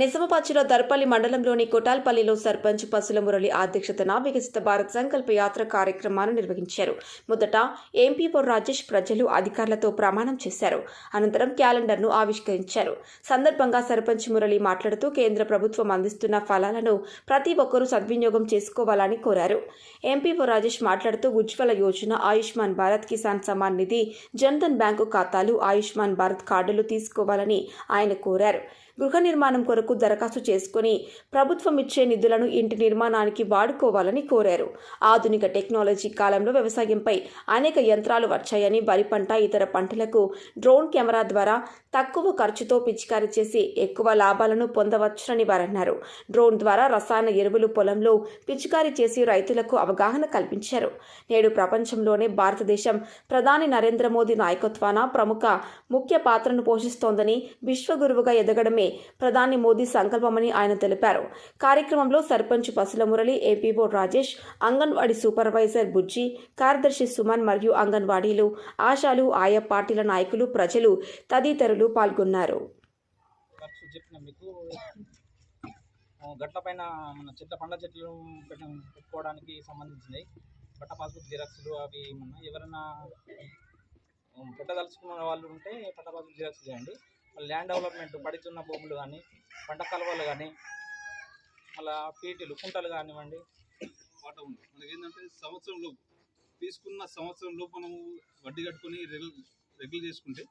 నిజామాబాద్ జిల్లా దర్పల్లి మండలంలోని కొటాల్పల్లిలో సర్పంచ్ పసుల మురళి అధ్యక్షతన వికసిత భారత్ సంకల్ప యాత్ర కార్యక్రమాన్ని నిర్వహించారు. మొదట ఎంపీఓ రాజేష్ ప్రజలు అధికారులతో ప్రమాణం చేశారు. అనంతరం క్యాలెండర్ను ఆవిష్కరించారు. సందర్భంగా సర్పంచ్ మురళి మాట్లాడుతూ కేంద్ర ప్రభుత్వం అందిస్తున్న ఫలాలను ప్రతి ఒక్కరూ సద్వినియోగం చేసుకోవాలని కోరారు. ఎంపీఓ రాజేష్ మాట్లాడుతూ ఉజ్వల యోజన ఆయుష్మాన్ భారత్ కిసాన్ సమాన్ నిధి జన్ధన్ బ్యాంకు ఖాతాలు ఆయుష్మాన్ భారత్ కార్డులు తీసుకోవాలని ఆయన కోరారు. గృహ నిర్మాణం కొరకు దరఖాస్తు చేసుకుని ప్రభుత్వం ఇచ్చే నిధులను ఇంటి నిర్మాణానికి వాడుకోవాలని కోరారు. ఆధునిక టెక్నాలజీ కాలంలో వ్యవసాయంపై అనేక యంత్రాలు వచ్చాయని వరి పంట ఇతర పంటలకు డ్రోన్ కెమెరా ద్వారా తక్కువ ఖర్చుతో పిచికారీ చేసి ఎక్కువ లాభాలను పొందవచ్చునని వారన్నారు. డ్రోన్ ద్వారా రసాయన ఎరువులు పొలంలో పిచికారీ చేసి రైతులకు అవగాహన కల్పించారు. నేడు ప్రపంచంలోనే భారతదేశం ప్రధాని నరేంద్ర మోదీ నాయకత్వాన ప్రముఖ ముఖ్య పాత్రను పోషిస్తోందని విశ్వగురువుగా ఎదగడమే చేయడమే ప్రధాని మోదీ సంకల్పమని ఆయన తెలిపారు. కార్యక్రమంలో సర్పంచ్ పసుల మురళి ఏపీఓ రాజేష్ అంగన్వాడీ సూపర్వైజర్ బుజ్జి కార్యదర్శి సుమన్ మరియు అంగన్వాడీలు ఆశాలు ఆయా పార్టీల నాయకులు ప్రజలు తదితరులు పాల్గొన్నారు. గట్ల పైన మన చెట్ల పండ్ల చెట్లు పెట్టుకోవడానికి సంబంధించింది పట్ట పాస్బుక్ జిరాక్స్లు అవి మన ఎవరైనా పెట్టదలుచుకున్న వాళ్ళు ఉంటే పట్ట పాస్బుక్ జిరాక్స్ చేయండి ల్యాండ్ డెవలప్మెంట్ పడుతున్న భూములు కానీ పంట కలవలు కానీ మళ్ళా పీటీలు కుంటలు కానివ్వండి. పాట ఉంది. మనకి ఏంటంటే సంవత్సరంలో తీసుకున్న సంవత్సరంలో మనము వడ్డీ కట్టుకొని రెగ్యులర్ రెగ్యులర్ చేసుకుంటే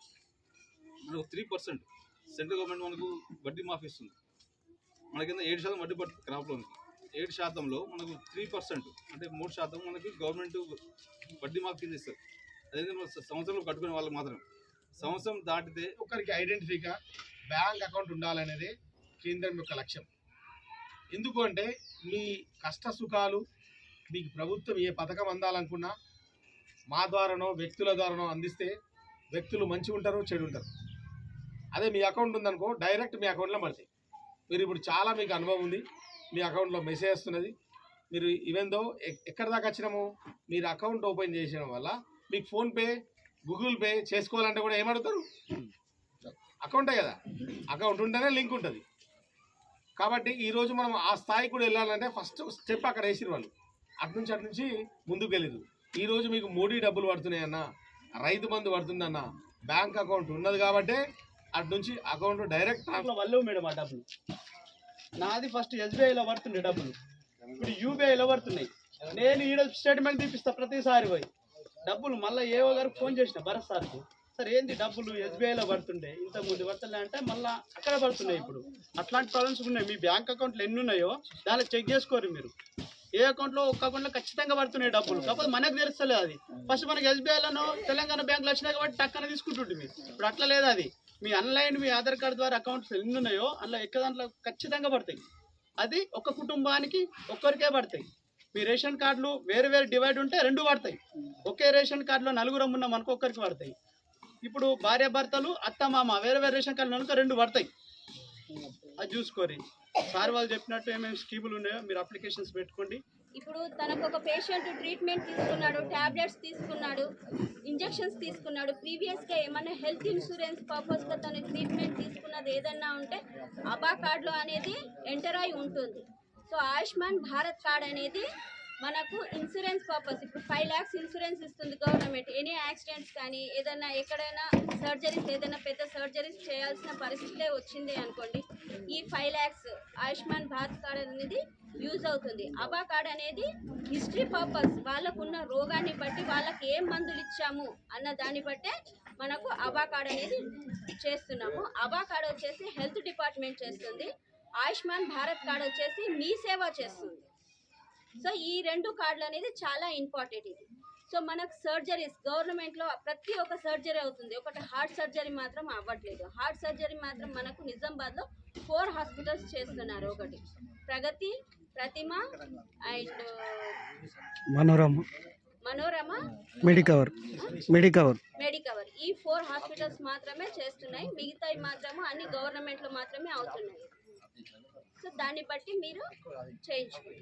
మనకు త్రీ పర్సెంట్ సెంట్రల్ గవర్నమెంట్ మనకు వడ్డీ మాఫీ ఇస్తుంది. మనకి ఏడు శాతం వడ్డీ పడుతుంది క్రాప్ లోన్కి. ఏడు శాతంలో మనకు త్రీ పర్సెంట్ అంటే మూడు శాతం మనకి గవర్నమెంట్ వడ్డీ మాఫీ కింద ఇస్తారు. అదే మన సంవత్సరంలో కట్టుకునే వాళ్ళకి మాత్రం సంవత్సరం దాటితే ఒకరికి ఐడెంటిఫీగా బ్యాంక్ అకౌంట్ ఉండాలనేది కేంద్రం యొక్క లక్ష్యం. ఎందుకంటే మీ కష్ట సుఖాలు మీకు ప్రభుత్వం ఏ పథకం అందాలనుకున్నా మా ద్వారానో వ్యక్తుల ద్వారానో అందిస్తే వ్యక్తులు మంచిగా ఉంటారు చెడు ఉంటారు. అదే మీ అకౌంట్ ఉందనుకో డైరెక్ట్ మీ అకౌంట్లో పడతాయి. మీరు ఇప్పుడు చాలా మీకు అనుభవం ఉంది మీ అకౌంట్లో మెసేజ్ వస్తున్నది. మీరు ఈవెందో ఎక్కడి దాకా వచ్చినాము? మీరు అకౌంట్ ఓపెన్ చేసిన వల్ల మీకు ఫోన్పే గూగుల్ పే చేసుకోవాలంటే కూడా ఏమడుగుతారు? అకౌంటే కదా. అకౌంట్ ఉంటేనే లింక్ ఉంటుంది. కాబట్టి ఈరోజు మనం ఆ స్థాయికి కూడా వెళ్ళాలంటే ఫస్ట్ స్టెప్ అక్కడ వేసిన వాళ్ళు. అటు నుంచి అటు నుంచి ముందుకు వెళ్ళదు ఈరోజు మీకు మోడీ డబ్బులు పడుతున్నాయన్న రైతు బంధు పడుతుందన్న బ్యాంక్ అకౌంట్ ఉన్నది కాబట్టి అటు నుంచి అకౌంట్ డైరెక్ట్ వల్ల మేడం ఆ డబ్బులు. నాది ఫస్ట్ ఎస్బీఐలో పడుతుండే డబ్బులు. ఇప్పుడు యూబీఐలో పడుతున్నాయి. నేను ఈడ స్టేట్మెంట్ తీపిస్తా ప్రతిసారి పోయి. డబ్బులు మళ్ళీ ఏవో గారికి ఫోన్ చేసిన భరత్ సార్కి. సార్ ఏంది డబ్బులు ఎస్బీఐలో పడుతుండే? ఇంత ముందు పడుతుండే అంటే మళ్ళీ అక్కడ పడుతున్నాయి ఇప్పుడు. అట్లాంటి ప్రాబ్లమ్స్ ఉన్నాయి. మీ బ్యాంక్ అకౌంట్లు ఎన్ని ఉన్నాయో దాన్ని చెక్ చేసుకోరు మీరు. ఏ అకౌంట్లో ఒక్క అకౌంట్లో ఖచ్చితంగా పడుతున్నాయి డబ్బులు. కాకపోతే మనకు తెలుస్తలేదు అది. ఫస్ట్ మనకి ఎస్బీఐలోనో తెలంగాణ బ్యాంకులు వచ్చినాయి కాబట్టి టక్కన తీసుకుంటుంటుంది ఇప్పుడు అట్లా లేదు అది. మీ ఆన్లైన్ మీ ఆధార్ కార్డు ద్వారా అకౌంట్స్ ఎన్ని ఉన్నాయో అందులో ఎక్క దాంట్లో ఖచ్చితంగా పడతాయి. అది ఒక కుటుంబానికి ఒక్కరికే పడతాయి. మీ రేషన్ కార్డులు వేరు వేరు డివైడ్ ఉంటే రెండు పడతాయి ఒకే రేషన్ కార్డులో నలుగురం ఉన్నాం అనుకో ఒక్కరికి పడతాయి ఇప్పుడు భార్య భర్తలు అత్త మామ వేరే వేరే రేషన్ కార్డులు అనుకో రెండు పడతాయి అది చూసుకోరి. సార్ వాళ్ళు చెప్పినట్టు ఏమేమి స్కీములు ఉన్నాయో మీరు అప్లికేషన్స్ పెట్టుకోండి. ఇప్పుడు తనకు ఒక పేషెంట్ ట్రీట్మెంట్ తీసుకున్నాడు టాబ్లెట్స్ తీసుకున్నాడు ఇంజెక్షన్స్ తీసుకున్నాడు ప్రీవియస్గా ఏమన్నా హెల్త్ ఇన్సూరెన్స్ పర్పస్గా తను ట్రీట్మెంట్ తీసుకున్నది ఏదన్నా ఉంటే అబా కార్డులో అనేది ఎంటర్ అయి ఉంటుంది. సో ఆయుష్మాన్ భారత్ కార్డ్ అనేది మనకు ఇన్సూరెన్స్ పర్పస్. ఇప్పుడు ఫైవ్ ల్యాక్స్ ఇన్సూరెన్స్ ఇస్తుంది గవర్నమెంట్. ఎనీ యాక్సిడెంట్స్ కానీ ఏదైనా ఎక్కడైనా సర్జరీస్ ఏదైనా పెద్ద సర్జరీస్ చేయాల్సిన పరిస్థితే వచ్చింది అనుకోండి ఈ ఫైవ్ ల్యాక్స్ ఆయుష్మాన్ భారత్ కార్డ్ అనేది యూజ్ అవుతుంది. అబా కార్డ్ అనేది హిస్టరీ పర్పస్. వాళ్ళకున్న రోగాన్ని బట్టి వాళ్ళకి ఏం మందులు ఇచ్చాము అన్న దాన్ని బట్టే మనకు అబా కార్డ్ అనేది చేస్తున్నాము. అబా కార్డ్ వచ్చేసి హెల్త్ డిపార్ట్మెంట్ చేస్తుంది. ఆయుష్మాన్ భారత్ కార్డ్ వచ్చేసి మీ సేవ చేస్తుంది. సో ఈ రెండు కార్డులు అనేది చాలా ఇంపార్టెంట్ ఇది. సో మనకు సర్జరీస్ గవర్నమెంట్లో ప్రతి ఒక్క సర్జరీ అవుతుంది. ఒకటి హార్ట్ సర్జరీ మాత్రం అవ్వట్లేదు. హార్ట్ సర్జరీ మాత్రం మనకు నిజామాబాద్లో ఫోర్ హాస్పిటల్స్ చేస్తున్నారు ఒకటి. Pragathi Pratima and Manorama. Manorama Medicover. Medicover. Medicover. ఈ ఫోర్ హాస్పిటల్స్ మాత్రమే చేస్తున్నాయి. మిగతావి మాత్రము అన్ని గవర్నమెంట్లో మాత్రమే అవుతున్నాయి. సో దాన్ని బట్టి మీరు చేయించుకోండి